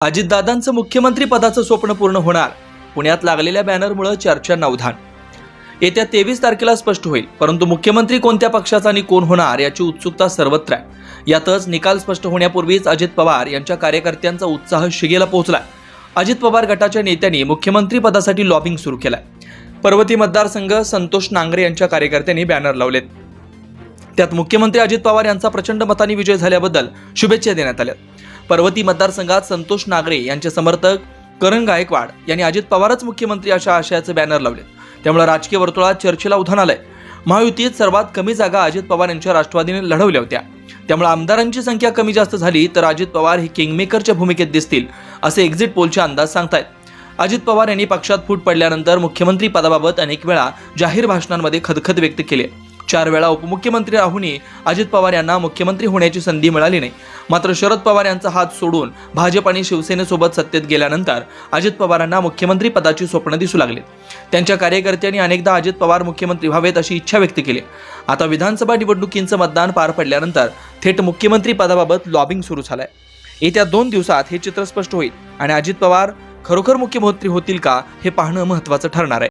अजितदादांचं मुख्यमंत्री पदाचं स्वप्न पूर्ण होणार. पुण्यात लागलेल्या बॅनरमुळे चर्चा नवधान. येत्या तेवीस तारखेला स्पष्ट होईल परंतु मुख्यमंत्री कोणत्या पक्षाचा आणि कोण होणार याची उत्सुकता सर्वत्र आहे. यातच निकाल स्पष्ट होण्यापूर्वीच अजित पवार यांच्या कार्यकर्त्यांचा उत्साह शिगेला पोहोचलाय. अजित पवार गटाच्या नेत्यांनी मुख्यमंत्री पदासाठी लॉबिंग सुरू केलाय. पर्वती मतदारसंघ संतोष नांगरे यांच्या कार्यकर्त्यांनी बॅनर लावलेत. त्यात मुख्यमंत्री अजित पवार यांचा प्रचंड मताने विजय झाल्याबद्दल शुभेच्छा देण्यात आल्या पर्वती मतदारसंघात संतोष नागरे यांचे समर्थक करण गायकवाड यांनी अजित पवारच मुख्यमंत्री अशा आशयाचे बॅनर लावले त्यामुळे राजकीय वर्तुळात चर्चेला उधाण आलंय. महायुतीत सर्वात कमी जागा अजित पवार यांच्या राष्ट्रवादीने लढवल्या होत्या. त्यामुळे आमदारांची संख्या कमी जास्त झाली तर अजित पवार हे किंगमेकरच्या भूमिकेत दिसतील असे एक्झिट पोलचे अंदाज सांगतायत. अजित पवार यांनी पक्षात फूट पडल्यानंतर मुख्यमंत्री पदाबाबत अनेक वेळा जाहीर भाषणांमध्ये खदखद व्यक्त केली आहे. चार वेळा उपमुख्यमंत्री राहूनही अजित पवार यांना मुख्यमंत्री होण्याची संधी मिळाली नाही. मात्र शरद पवार यांचा हात सोडून भाजप आणि शिवसेनेसोबत सत्तेत गेल्यानंतर अजित पवारांना मुख्यमंत्री पदाची स्वप्न दिसू लागली. त्यांच्या कार्यकर्त्यांनी अनेकदा अजित पवार मुख्यमंत्री व्हावेत अशी इच्छा व्यक्त केली. आता विधानसभा निवडणुकींचं मतदान पार पडल्यानंतर थेट मुख्यमंत्री पदाबाबत लॉबिंग सुरू झालंय. येत्या दोन दिवसात हे चित्र स्पष्ट होईल आणि अजित पवार खरोखर मुख्यमंत्री होतील का हे पाहणं महत्त्वाचं ठरणार आहे.